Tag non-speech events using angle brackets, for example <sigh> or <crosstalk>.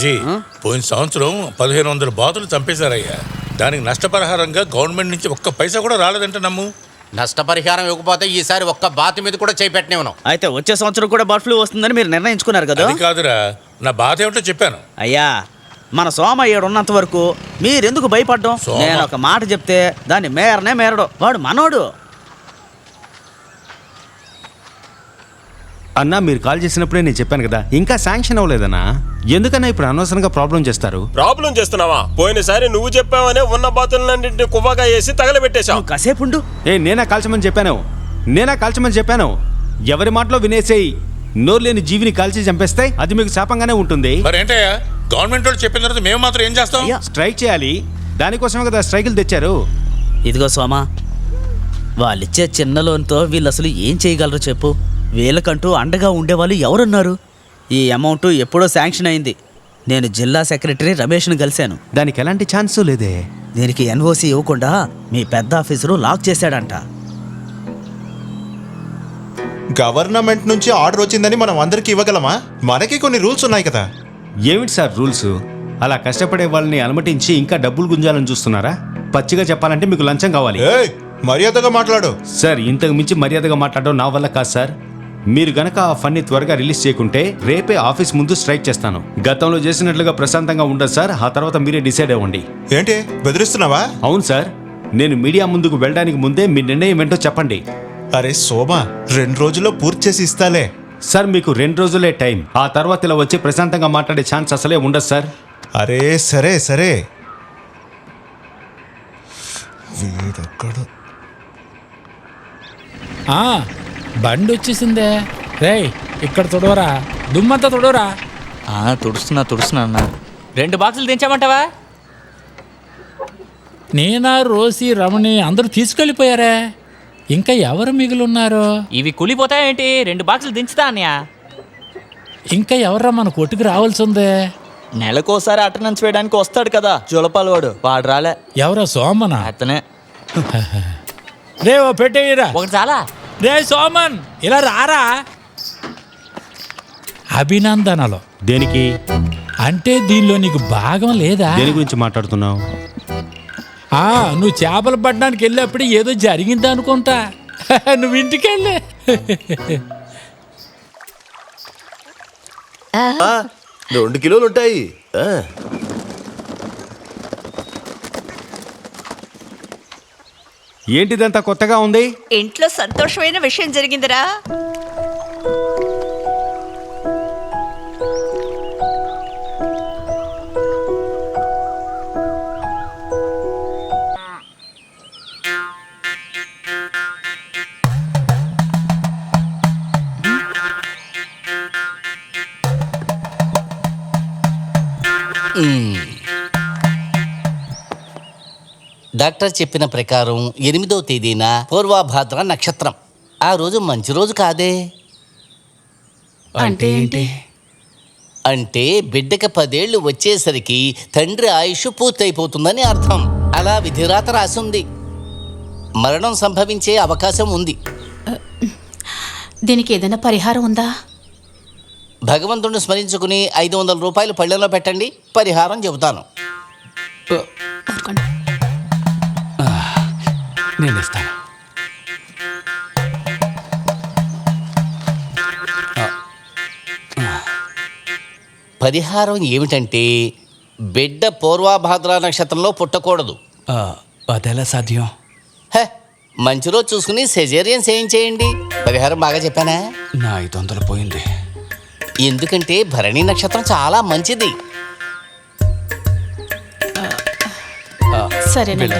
G పోయిన సంవత్సరం పదిహేను వందల బాతులు చంపేశారయ్యా. దానికి నష్టపరిహారంగా గవర్నమెంట్ నుంచి ఒక్క పైసా కూడా రాలేదంట నమ్ము. నష్టపరిహారం ఇవ్వకపోతే ఈసారి ఒక్క బాతు మీద కూడా చేపెట్టనివ్వను. అయితే వచ్చే సంవత్సరం కూడా బర్డ్ ఫ్లూ వస్తుందని మీరు నిర్ణయించుకున్నారు కదా? అది కాదురా నా బాధ ఏమిటో చెప్పాను. అయ్యా మన సోమయ్య ఉన్నంత వరకు మీరెందుకు భయపడ్డం? సోమ. నేను ఒక మాట చెప్తే దాన్ని మేరనే మేరడు. వాడు మనోడు. అన్నా మీరు కాల్ చేసినప్పుడే నేను చెప్పాను కదా ఇంకా శాంక్షన్ అవ్వలేదన్నా? ఎందుకన్నా ఇప్పుడు అనవసరంగా ప్రాబ్లం చేస్తారు? ప్రాబ్లం చేస్తున్నావా? పోయినసారి నువ్వు చెప్పావనే ఉన్న బాతులన్నింటినీ కువ్వగా వేసి తగలబెట్టేశావు. కాసేపు ఉండు. ఏ నేనా కాల్చమని చెప్పాను? నేనా కాల్చమని చెప్పాను? ఎవరి మాటలో వినేసేయి. నోరు లేని జీవిని కాల్చి చంపేస్తే అది మీకు శాపంగానే ఉంటుంది. మరి ఏంటయ్యా గవర్నమెంట్ వాళ్ళు చెప్పిన తర్వాత మేము మాత్రం ఏం చేస్తాం. స్ట్రైక్ చేయాలి. దానికోసమే కదా స్ట్రైకులు తెచ్చారు. ఇదిగో సోమా వాళ్ళిచ్చే చిన్న లోన్తో వీళ్ళు అసలు ఏం చేయగలరు చెప్పు. వీళ్ళకంటూ అండగా ఉండేవాళ్ళు ఎవరున్నారు? ఈ అమౌంట్ ఎప్పుడో శాంక్షన్ అయింది. నేను జిల్లా సెక్రటరీ రమేష్ను కలిశాను. దానికి ఎలాంటి ఛాన్సు లేదే? దీనికి ఎన్ఓసి ఇవ్వకుండా మీ పెద్ద ఆఫీసరు లాక్ చేశాడంట. గవర్నమెంట్ నుంచి ఆర్డర్ వచ్చిందని మనం అందరికి ఇవ్వగలమా? మనకి కొన్ని రూల్స్ ఉన్నాయి కదా. ఏమిటి సార్ రూల్స్? అలా కష్టపడే వాళ్ళని అనుమతించి ఇంకా డబ్బులు గుంజాలని చూస్తున్నారా? పచ్చిగా చెప్పాలంటే మీకు లంచం కావాలి. ఏయ్ మర్యాదగా మాట్లాడు. సార్ ఇంతకు మించి మర్యాదగా మాట్లాడడం నా వల్ల కాదు సార్. మీరు గనక ఆ ఫండ్ని త్వరగా రిలీజ్ చేయకుంటే రేపే ఆఫీస్ ముందు స్ట్రైక్ చేస్తాను. గతంలో చేసినట్లుగా ప్రశాంతంగా ఉండదు సార్. ఆ తర్వాత మీరే డిసైడ్ అవ్వండి. ఏంటి? బెదిరిస్తున్నావా? అవును సార్. నేను మీడియా ముందుకు వెళ్ళడానికి ముందే మీ నిర్ణయం ఏంటో చెప్పండి. అరే సోమా రెండు రోజుల్లో పూర్తి చేసి ఇస్తాలే. సార్ మీకు రెండు రోజులే టైం. ఆ తర్వాత ఇలా వచ్చి ప్రశాంతంగా మాట్లాడే ఛాన్స్ అసలే ఉండదు సార్. అరే సరే సరే. వీడొక్కడు. ఆ, బండి వచ్చేసిందే రేయ్ ఇక్కడ తుడవరా. దుమ్మంతా తుడవరా. ఆ, తుడుస్తున్నా తుడుస్తున్నా అన్న. రెండు బాక్సులు దించామంటావా నేనా రోసి రమణి అందరూ తీసుకెళ్ళిపోయారే. ఇంకా ఎవరు మిగిలిన్నారు? ఇవి కూలిపోతాయేంటి? రెండు బాక్సులు దించుతా అన్నయ్య. ఇంకా ఎవర్రా మన కొట్టుకు రావాల్సి ఉందే నెలకోసారి అటెండెన్స్ వేయడానికి వస్తాడు కదా. జులపాలు వాడు వాడు రాలే. ఎవరా సోమనా? అతనే. రే ఓ పెట్టేయరా. ఒకటి చాలా. రే సోమన్ ఇలా రారా? అభినందనలు. దేనికి? అంటే దీనిలో నీకు భాగం లేదా? దేని గురించి మాట్లాడుతున్నావు? ఆ నువ్వు చేపలు పట్టడానికి వెళ్ళేప్పుడు ఏదో జరిగింది అనుకుంటా. <laughs> నువ్వు ఇంటికి వెళ్ళే రెండు కిలోలు ఉంటాయి. ఏంటిదంతా కొత్తగా ఉంది? ఇంట్లో సంతోషమైన విషయం జరిగిందిరా. డాక్టర్ చెప్పిన ప్రకారం ఎనిమిదో తేదీన పూర్వభాద్ర నక్షత్రం. ఆ రోజు మంచి రోజు కాదే? అంటే ఏంటి? అంటే బిడ్డకి పదేళ్ళు వచ్చేసరికి తండ్రి ఆయుష్ పూర్తయిపోతుందని అర్థం. అలా విధిరాత రాసి ఉంది మరణం సంభవించే అవకాశం ఉంది. దీనికి ఏదైనా పరిహారం ఉందా? భగవంతుడిని స్మరించుకుని ఐదు వందల రూపాయలు పళ్ళెంలో పెట్టండి. పరిహారం చెబుతాను. ఊరుకోండి నేను ఇస్తాను పరిహారం ఏమిటంటే బిడ్డ పూర్వాభాద్ర నక్షత్రంలో పుట్టకూడదు. అదెలా సాధ్యం? హే మంచి రోజు చూసుకుని సెజేరియన్స్ ఏం చేయండి? పరిహారం బాగా చెప్పానా? నా ఐదు వందలు పోయింది. ఎందుకంటే భరణి నక్షత్రం చాలా మంచిది. సరేనండి.